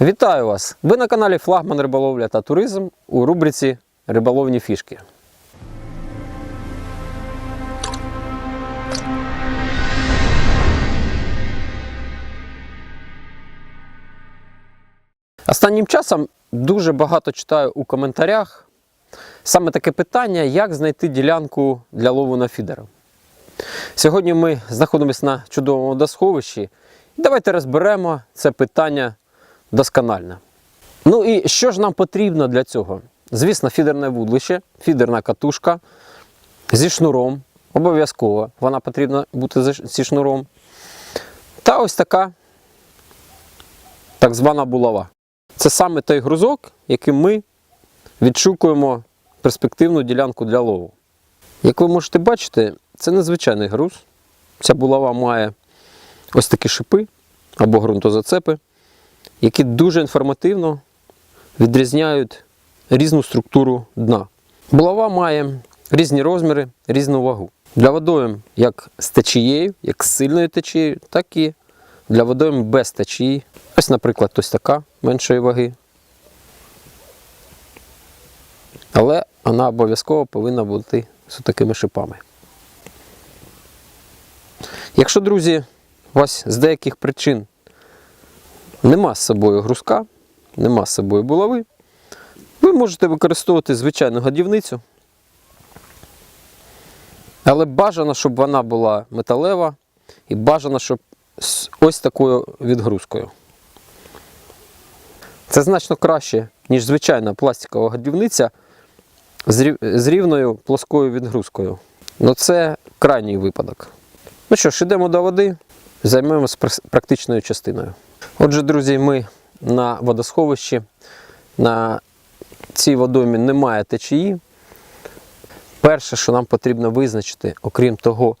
Вітаю вас! Ви на каналі Флагман Риболовля та Туризм у рубриці Риболовні фішки. Останнім часом дуже багато читаю у коментарях саме таке питання, як знайти ділянку для лову на фідер. Сьогодні ми знаходимося на чудовому водосховищі. Давайте розберемо це питання досконально. Ну і що ж нам потрібно для цього? Звісно, фідерне вудлище, фідерна катушка зі шнуром. Обов'язково вона потрібна бути зі- шнуром. Та ось така так звана булава. Це саме той грузок, яким ми відшукуємо перспективну ділянку для лову. Як ви можете бачити, це незвичайний груз. Ця булава має ось такі шипи або ґрунтозацепи, які дуже інформативно відрізняють різну структуру дна. Булава має різні розміри, різну вагу. Для водойм як з течією, як з сильною течією, так і для водойм без течії. Ось, наприклад, ось така меншої ваги. Але вона обов'язково повинна бути з такими шипами. Якщо, друзі, у вас з деяких причин нема з собою грузка, нема з собою булави, ви можете використовувати звичайну годівницю. Але бажано, щоб вона була металева і бажано, щоб з ось такою відгрузкою. Це значно краще, ніж звичайна пластикова годівниця з рівною плоскою відгрузкою. Ну це крайній випадок. Ну що ж, йдемо до води, займемось практичною частиною. Отже, друзі, ми на водосховищі. На цій водоймі немає течії. Перше, що нам потрібно визначити, окрім того,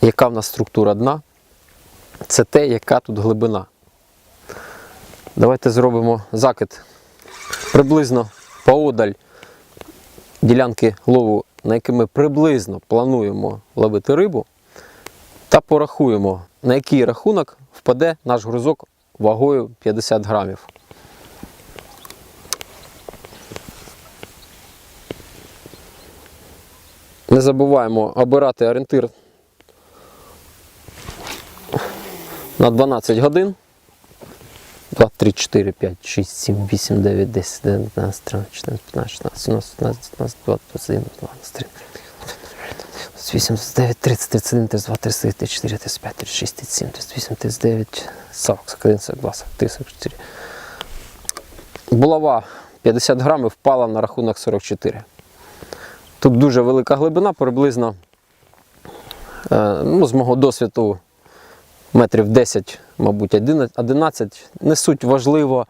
яка в нас структура дна, це те, яка тут глибина. Давайте зробимо закид приблизно поодаль ділянки лову, на якій ми приблизно плануємо ловити рибу, та порахуємо, на який рахунок впаде наш грузок вагою 50 грамів. Не забуваємо обирати орієнтир на 12 годин. 2, 3, 4, 5, 6, 7, 8, 9, 10, 11, 12, 13, 14, 15, 16, 17, 18, 19, 20, 21, 22, 23, 28, 29, 30, 31, 32, 33, 34, 35, 36, 37, 38, 39, 40, 41, 42, 43, 44. Булава 50 грамів впала на рахунок 44. Тут дуже велика глибина, приблизно, е, ну, з мого досвіду, метрів 10, мабуть, 11. Не суть важливо,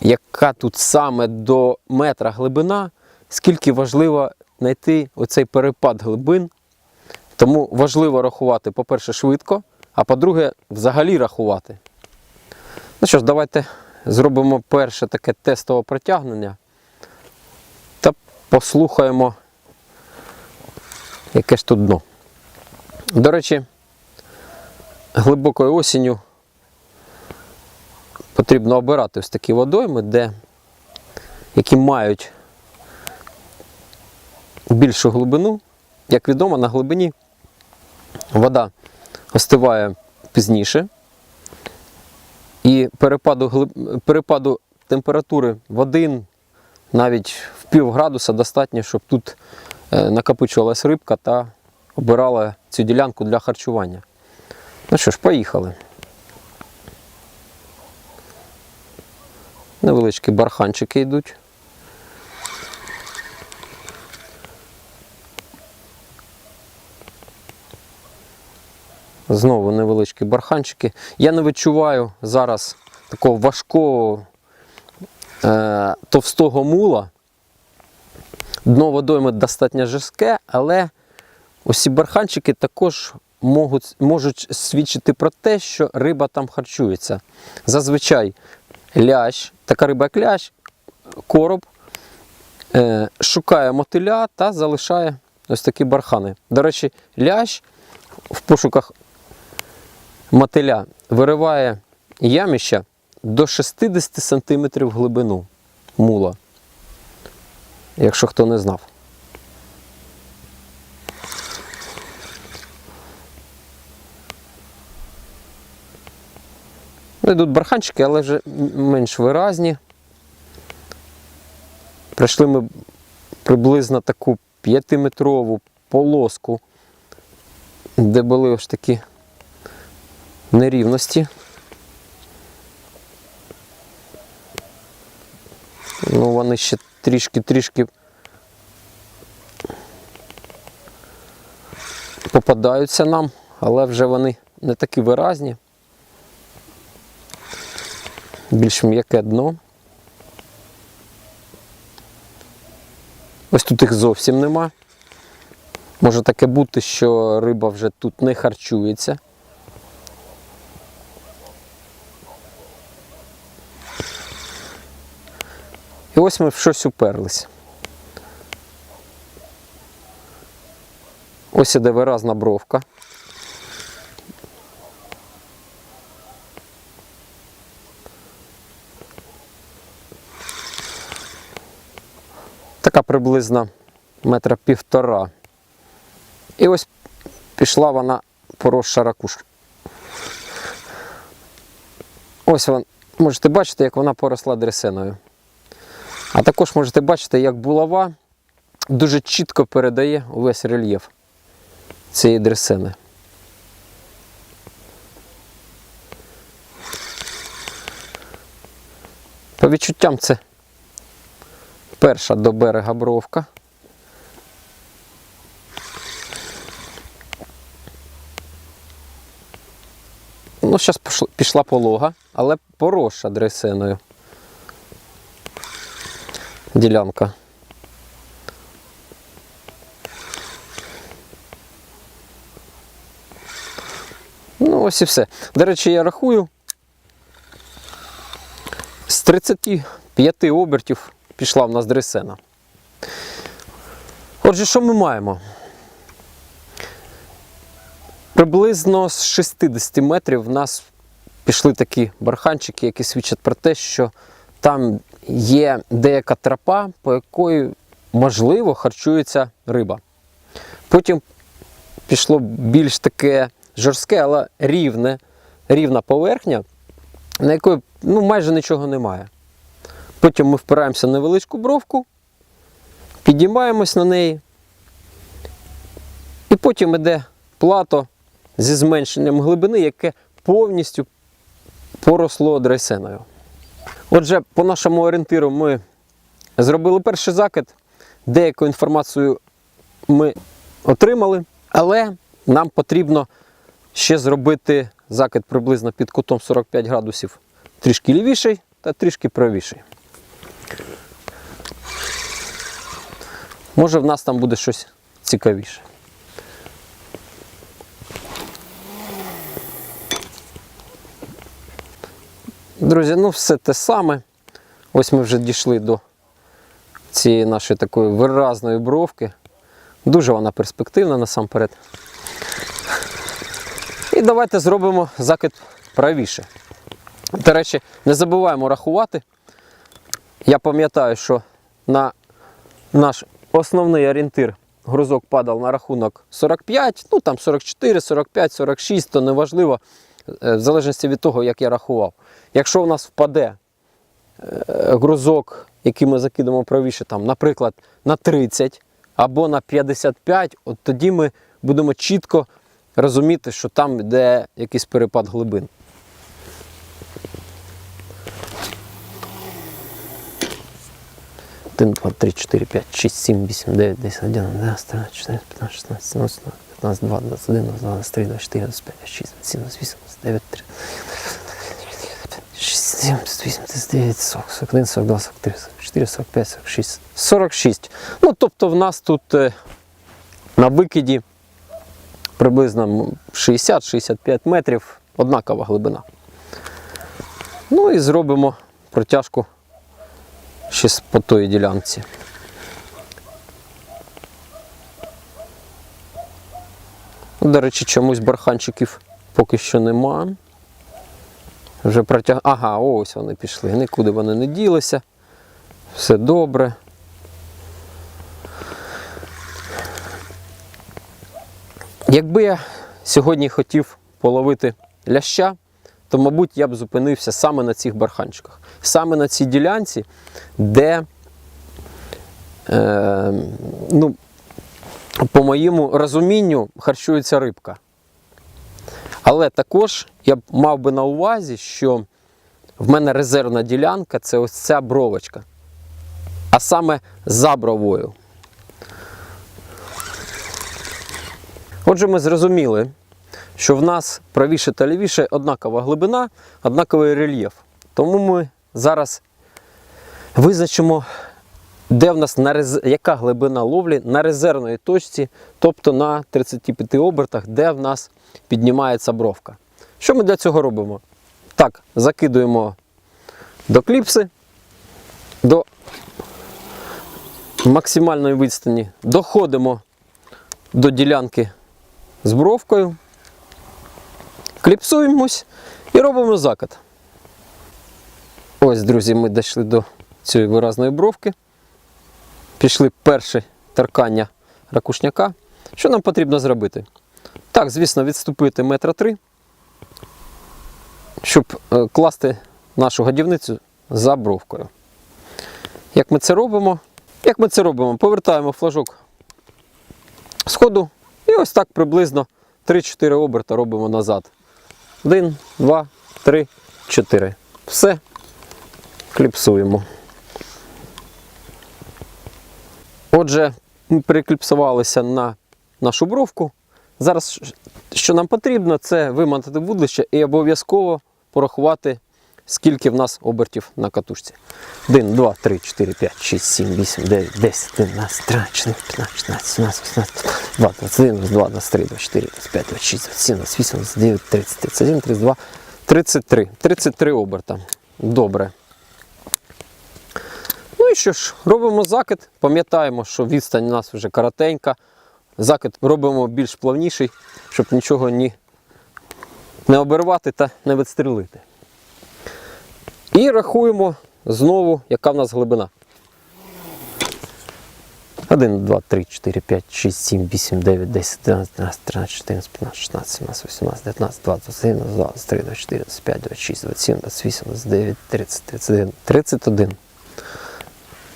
яка тут саме до метра глибина, скільки важливо знайти оцей перепад глибин. Тому важливо рахувати, по-перше, швидко, а по-друге, взагалі рахувати. Ну що ж, давайте зробимо перше таке тестове протягнення та послухаємо, яке ж тут дно. До речі, глибокою осінню потрібно обирати ось такі водойми, де, які мають більшу глибину. Як відомо, на глибині вода остиває пізніше. І перепаду, глиб- перепаду температури в навіть в пів градуса достатньо, щоб тут е, накопичувалась рибка та обирала цю ділянку для харчування. Ну що ж, поїхали. Невеличкі барханчики йдуть. Знову невеличкі барханчики. Я не відчуваю зараз такого важкого е, товстого мула. Дно водойми достатньо жорстке, але Усі барханчики також можуть, можуть свідчити про те, що риба там харчується. Зазвичай лящ, така риба як лящ, короб е, шукає мотиля та залишає ось такі бархани. До речі, лящ в пошуках мотиля вириває яміща до 60 см глибину мула. Якщо хто не знав. Ну, Йдуть барханчики, але вже менш виразні. Прийшли ми приблизно таку 5-метрову полоску, де були ось такі нерівності. Ну, вони ще трішки-трішки попадаються нам, але вже вони не такі виразні. Більш м'яке дно. Ось тут їх зовсім нема. Може таке бути, що риба вже тут не харчується. І ось ми в щось уперлись. Ось іде виразна бровка. Така приблизно метра півтора. І ось пішла вона поросша ракушка. Ось вона, можете бачити, як вона поросла дресиною. А також можете бачити, як булава дуже чітко передає увесь рельєф цієї дресини. По відчуттям це перша до берега бровка. Ну, зараз пішла полога, але поросша дресиною. Ділянка. Ну, ось і все. До речі, я рахую. З 35 обертів пішла в нас дресена. Отже, що ми маємо? Приблизно з 60 метрів в нас пішли такі барханчики, які свідчать про те, що там є деяка тропа, по якої можливо харчується риба. Потім пішло більш таке жорстке, але рівне, рівна поверхня, на якої ну, майже нічого немає. Потім ми впираємося в невеличку бровку, підіймаємось на неї, і потім йде плато зі зменшенням глибини, яке повністю поросло дресиною. Отже, по нашому орієнтиру ми зробили перший закид, деяку інформацію ми отримали, але нам потрібно ще зробити закид приблизно під кутом 45 градусів трішки лівіший та трішки правіший. Може в нас там буде щось цікавіше. Друзі, ну все те саме. Ось ми вже дійшли до цієї нашої такої виразної бровки. Дуже вона перспективна насамперед. І давайте зробимо закид правіше. До речі, не забуваємо рахувати. Я пам'ятаю, що на наш основний орієнтир грузок падав на рахунок 45, ну там 44, 45, 46, то неважливо, в залежності від того, як я рахував. Якщо у нас впаде е, грузок, який ми закидемо правіше, там, наприклад, на 30 або на 55, от тоді ми будемо чітко розуміти, що там йде якийсь перепад глибин. Один, два, три, чотири, п'ять, шість, сім, вісім, дев'ять, десять, один, одинадцять, тринадцять, чотирнадцять, п'ятнадцять, шістнадцять, сімнадцять, п'ятнадцять, два, двадцять один, двадцять три, двадцять чотири, двадцять п'ять, шість, сім, вісім, дев'ять, три. 7, 8, 39, 40, 41, 42, 43, 44, 45, 46, 46. Ну, тобто в нас тут е, на викиді приблизно 60-65 метрів однакова глибина. Ну і зробимо протяжку ще по тої ділянці. До речі, чомусь барханчиків поки що нема. Вже протяг... Ага, ось вони пішли. Нікуди вони не ділися. Все добре. Якби я сьогодні хотів половити ляща, то, мабуть, я б зупинився саме на цих барханчиках. Саме на цій ділянці, де, е, ну, по моєму розумінню, харчується рибка. Але також я мав би на увазі, що в мене резервна ділянка це ось ця бровочка. А саме за бровою. Отже, ми зрозуміли, що в нас правіше та лівіше однакова глибина, однаковий рельєф. Тому ми зараз визначимо, де в нас на рез... яка глибина ловлі на резервної точці, тобто на 35 обертах, де в нас піднімається бровка. Що ми для цього робимо? Так, закидуємо до кліпси, до максимальної відстані, доходимо до ділянки з бровкою, кліпсуємось і робимо закид. Ось, друзі, ми дійшли до цієї виразної бровки. Пішли перше торкання ракушняка. Що нам потрібно зробити? Так, звісно, відступити метра три, щоб е, класти нашу годівницю за бровкою. Як ми це робимо? Як ми це робимо? Повертаємо флажок сходу і ось так приблизно 3-4 оберта робимо назад. Один, два, три, чотири. Все. Кліпсуємо. Отже, ми перекліпсувалися на нашу бровку. Зараз, що нам потрібно, це вимонтати вудлище і обов'язково порахувати, скільки в нас обертів на катушці. 1, 2, 3, 4, 5, 6, 7, 8, 9, 10, 11, 13, 14, 15, 16, 17, 18, 2, 21, 22, 23, 24, 25, 26, 27, 28, 29, 30, 31, 32, 33. 33 оберта. Добре. Ну що ж, робимо закид. Пам'ятаємо, що відстань у нас вже коротенька. Закид робимо більш плавніший, щоб нічого ні, не обірвати та не відстрілити. І рахуємо знову, яка в нас глибина. 1, 2, 3, 4, 5, 6, 7, 8, 9, 10, 11, 12, 13, 14, 15, 16, 17, 18, 19, 20, 21, 22, 23, 24, 25, 26, 27, 28, 29, 30, 31, 31.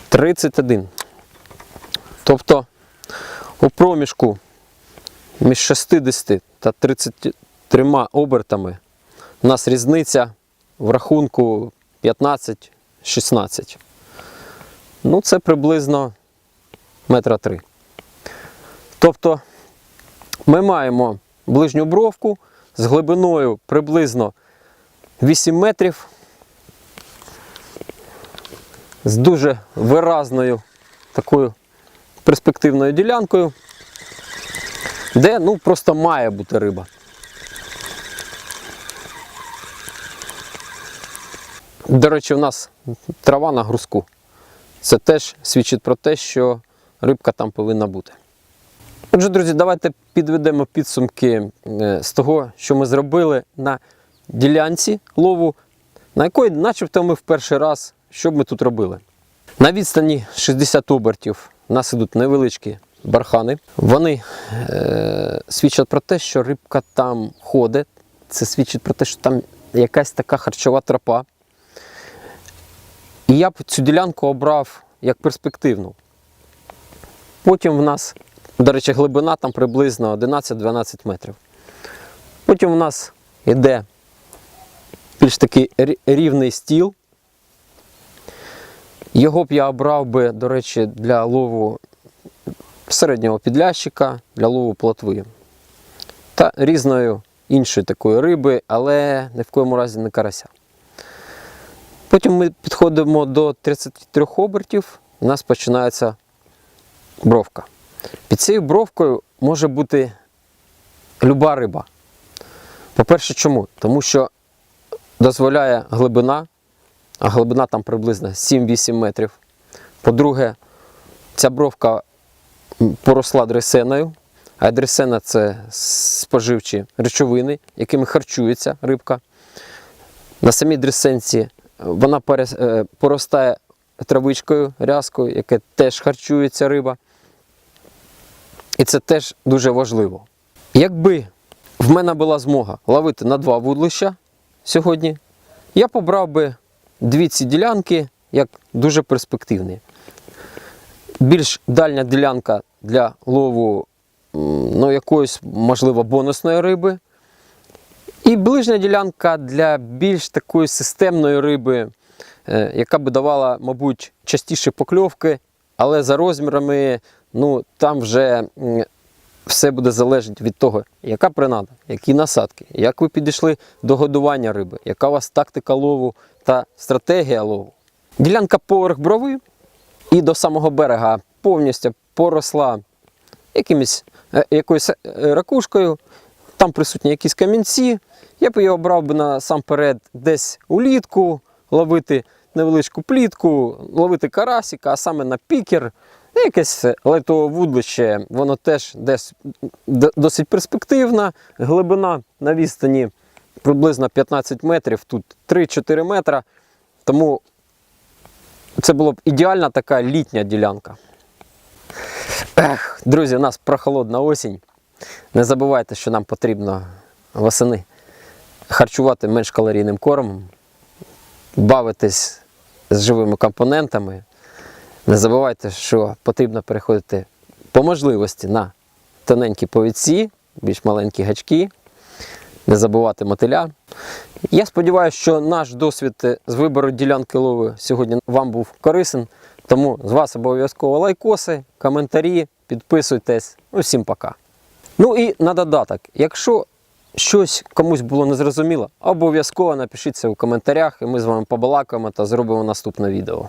31. Тобто у проміжку між 60 та 33 обертами у нас різниця в рахунку 15-16. Ну, це приблизно метра три. Тобто ми маємо ближню бровку з глибиною приблизно 8 метрів, з дуже виразною такою перспективною ділянкою, де ну, просто має бути риба. До речі, у нас трава на грузку. Це теж свідчить про те, що рибка там повинна бути. Отже, друзі, давайте підведемо підсумки е, з того, що ми зробили на ділянці лову, на якої, начебто, ми в перший раз, що б ми тут робили. На відстані 60 обертів у нас ідуть невеличкі бархани. Вони е, свідчать про те, що рибка там ходить. Це свідчить про те, що там якась така харчова тропа. І я б цю ділянку обрав як перспективну. Потім в нас, до речі, глибина там приблизно 11-12 метрів. Потім в нас йде більш такий рівний стіл. Його б я обрав би, до речі, для лову середнього підлящика, для лову плотви. Та різною іншої такої риби, але ні в коєму разі не карася. Потім ми підходимо до 33 обертів, у нас починається бровка. Під цією бровкою може бути люба риба. По-перше, чому? Тому що дозволяє глибина, а глибина там приблизно 7-8 метрів. По-друге, ця бровка поросла дресеною, а дресена це споживчі речовини, якими харчується рибка. На самій дресенці вона е, поростає травичкою, рязкою, яке теж харчується риба. І це теж дуже важливо. Якби в мене була змога ловити на два вудлища сьогодні, я побрав би дві ці ділянки як дуже перспективні. Більш дальня ділянка для лову ну, якоїсь, можливо, бонусної риби. І ближня ділянка для більш такої системної риби, е, яка би давала, мабуть, частіше покльовки, але за розмірами, ну, там вже все буде залежати від того, яка принада, які насадки, як ви підійшли до годування риби, яка у вас тактика лову та стратегія лову. Ділянка поверх брови і до самого берега повністю поросла якимось, е, якоюсь е, ракушкою, там присутні якісь камінці. Я б її обрав би насамперед десь улітку, ловити невеличку плітку, ловити карасика, а саме на пікер. Якесь лайтове вудлище, воно теж десь досить перспективна. Глибина на відстані приблизно 15 метрів, тут 3-4 метра. Тому це була б ідеальна така літня ділянка. Ех, друзі, у нас прохолодна осінь. Не забувайте, що нам потрібно восени харчувати менш калорійним кормом, бавитись з живими компонентами. Не забувайте, що потрібно переходити по можливості на тоненькі повідці, більш маленькі гачки, не забувати мотиля. Я сподіваюся, що наш досвід е, з вибору ділянки лови сьогодні вам був корисен. Тому з вас обов'язково лайкоси, коментарі, підписуйтесь. Усім пока. Ну і на додаток, якщо щось комусь було незрозуміло, обов'язково напишіть це у коментарях, і ми з вами побалакаємо та зробимо наступне відео.